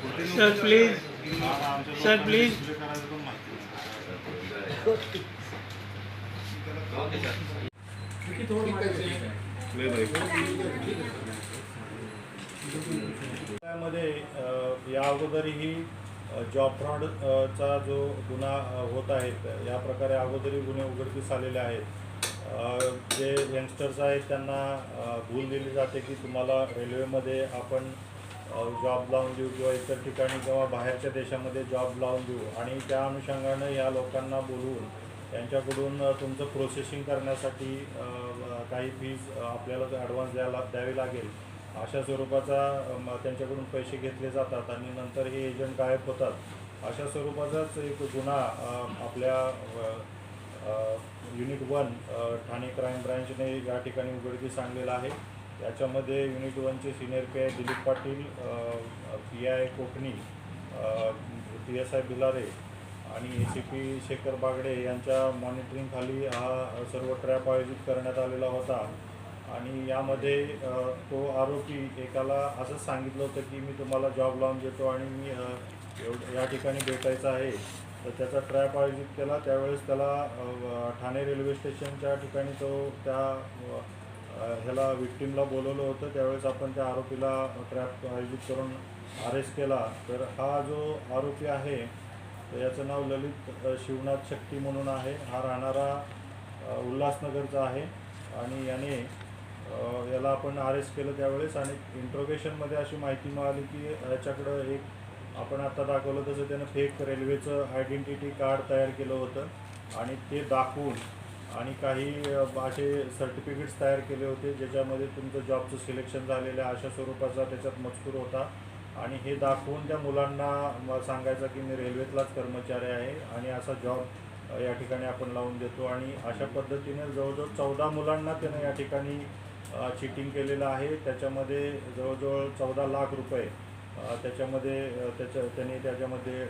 Sir please sir please त्यामध्ये या अगोदरही job fraud चा जो गुन्हा होत आहेत या प्रकारे अगोदरही गुन्हे उघडकीस आलेले आहेत. जे यंगस्टर्स आहेत त्यांना भूल दिली जाते की तुम्हाला रेल्वेमध्ये आपण जॉब लावून देऊ किंवा इतर ठिकाणी किंवा बाहेरच्या देशामध्ये जॉब लावून देऊ. आणि त्या अनुषंगानं या लोकांना बोलवून त्यांच्याकडून तुमचं प्रोसेसिंग करण्यासाठी काही फीज आपल्याला ॲडव्हान्स द्यायला द्यावी लागेल. अशा स्वरूपाचा म, त्यांच्याकडून पैसे घेतले जातात आणि नंतर हे एजंट गायब होतात. अशा स्वरूपाचाच एक गुन्हा आपल्या युनिट वन ठाणे क्राईम ब्रँचने या ठिकाणी उघडकीस आणलेला आहे. याच्यामध्ये unit वनचे senior P I Dilip Patil P I Kokani P S I Bilare आणि A C P Shekhar Bagde यांच्या मॉनिटरिंगखाली हा सर्व ट्रॅप आयोजित करण्यात आलेला होता. आणि यामध्ये तो आरोपी एकाला असंच सांगितलं होतं की मी तुम्हाला जॉब लावून देतो आणि मी एव या ठिकाणी भेटायचं आहे. तर त्याचा ट्रॅप आयोजित केला. त्यावेळेस त्याला ठाणे रेल्वे स्टेशनच्या ठिकाणी तो त्या ह्याला विक्टीमला बोलवलं होतं. त्यावेळेस आपण त्या आरोपीला ट्रॅप आयोजित करून अरेस्ट केला. तर हा जो आरोपी आहे याचं नाव ललित शिवनाथ शक्ती म्हणून आहे. हा राहणारा उल्हासनगरचा आहे. आणि याने याला आपण अरेस्ट केलं त्यावेळेस. आणि इंट्रोगेशनमध्ये अशी माहिती मिळाली की याच्याकडं एक आपण आता दाखवलं तसं त्यानं फेक रेल्वेचं आयडेंटिटी कार्ड तयार केलं होतं. आणि ते दाखवून आणि काही असे सर्टिफिकेट्स तयार केले होते ज्याच्यामध्ये तुमचं जॉबचं सिलेक्शन झालेलं आहे अशा स्वरूपाचा त्याच्यात मजकूर होता. आणि हे दाखवून त्या मुलांना सांगायचं की मी रेल्वेतलाच कर्मचारी आहे आणि असा जॉब या ठिकाणी आपण लावून देतो. आणि अशा पद्धतीने जवळजवळ चौदा मुलांना त्यानं या ठिकाणी चिटिंग केलेलं आहे. त्याच्यामध्ये जवळजवळ चौदा लाख रुपये त्याच्यामध्ये त्याच्या त्याने त्याच्यामध्ये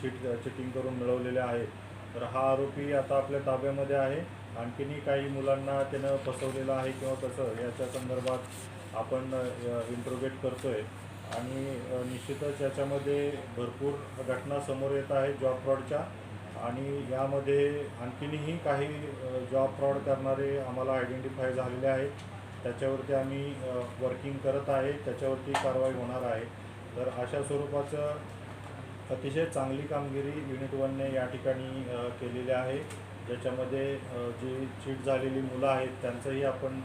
चिट चिटिंग करून मिळवलेले आहेत. तर हा आरोपी आता आपल्या ताब्यामध्ये आहे. आणखीनही काही मुलांना त्यानं फसवलेलं आहे किंवा कसं याच्या संदर्भात आपण इंट्रोगेट करतोय. आणि निश्चितच याच्यामध्ये भरपूर घटना समोर येत आहेत जॉब फ्रॉडच्या आणि यामध्ये आणखीनही काही जॉब फ्रॉड करणारे आम्हाला आयडेंटिफाय झालेले आहेत. त्याच्यावरती आम्ही वर्किंग करत आहे. त्याच्यावरती कारवाई होणार आहे. तर अशा स्वरूपाचं अतिशय चांगली कामगिरी युनिट वनने या ठिकाणी केलेली आहे. ज्याच्यामध्ये जी चीट झालेली मुलं आहेत त्यांचंही आपण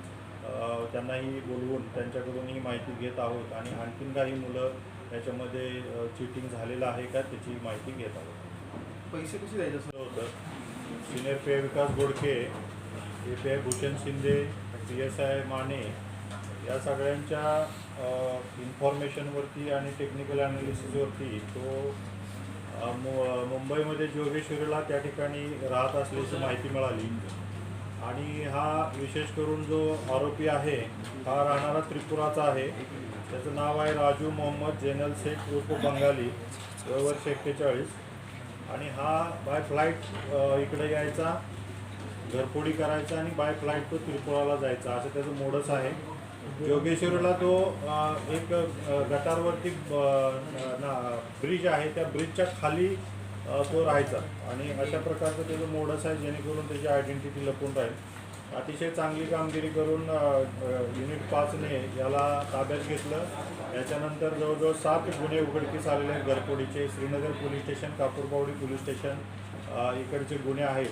त्यांनाही बोलवून त्यांच्याकडूनही माहिती घेत आहोत आणि आणखीन काही मुलं याच्यामध्ये चिटिंग झालेलं आहे का त्याची माहिती घेत आहोत. पैसे कसे द्यायचे असं? होतं senior P Vikas Godke A P I Bhushan Shinde P S I Mane या सगळ्यांच्या इन्फॉर्मेशनवरती आणि टेक्निकल ॲनालिसिसवरती तो मुंबईमध्ये जोगेश्वरीला त्या ठिकाणी राहत असल्याची माहिती मिळाली. आणि हा विशेष करून जो आरोपी आहे हा राहणारा त्रिपुराचा आहे. त्याचं नाव आहे राजू मोहम्मद जेनल शेख उर्फ बंगाली वर्ष एक्केचाळीस आणि हा बाय फ्लाईट इकडे यायचा घरफोडी करायचा आणि बाय फ्लाईट तो त्रिपुराला जायचा. असं त्याचं मोडच आहे. जोगेश्वरला तो एक गटारवरती ब- ना ब्रिज आहे त्या ब्रिजच्या खाली तो राहायचा. आणि अशा प्रकारचं त्याचं मोडस आहे जेणेकरून त्याची आयडेंटिटी लपून राहील. अतिशय चांगली कामगिरी करून युनिट पाचने याला ताब्यात घेतलं. याच्यानंतर जवळजवळ सात गुन्हे उघडकीस आलेले आहेत घरफोडीचे Shrinagar police station Kapurbawdi police station इकडचे गुन्हे आहेत.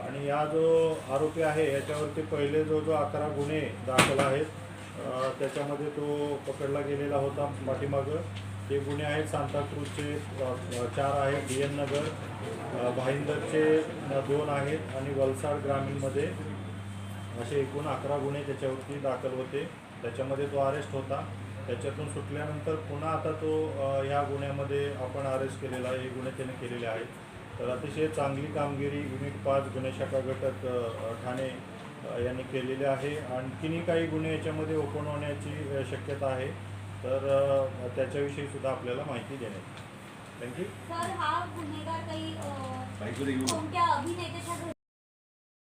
आणि या जो आरोपी आहे याच्यावरती पहिले जो जो अकरा गुन्हे दाखल आहेत. त्याच्यामध्ये तो पकडला गेलेला होता पाठीमागं. ते गुन्हे आहेत सांताक्रूजचे चार आहेत डी एन नगर भाईंदरचे दोन आहेत आणि वलसाड ग्रामीणमध्ये असे एकूण अकरा गुन्हे त्याच्यावरती दाखल होते. त्याच्यामध्ये तो अरेस्ट होता. त्याच्यातून सुटल्यानंतर पुन्हा आता तो ह्या गुन्ह्यामध्ये आपण अरेस्ट केलेला आहे. हे गुन्हे त्याने केलेले आहेत. तर अतिशय चांगली कामगिरी युनिट पाच गुन्हे शाखा घटक ठाणे यांनी केलेली आहे. आणखीनही काही गुन्हे याच्यामध्ये ओपन होण्याची शक्यता आहे. तर त्याच्याविषयी सुद्धा आपल्याला माहिती देण्यात थँक्यू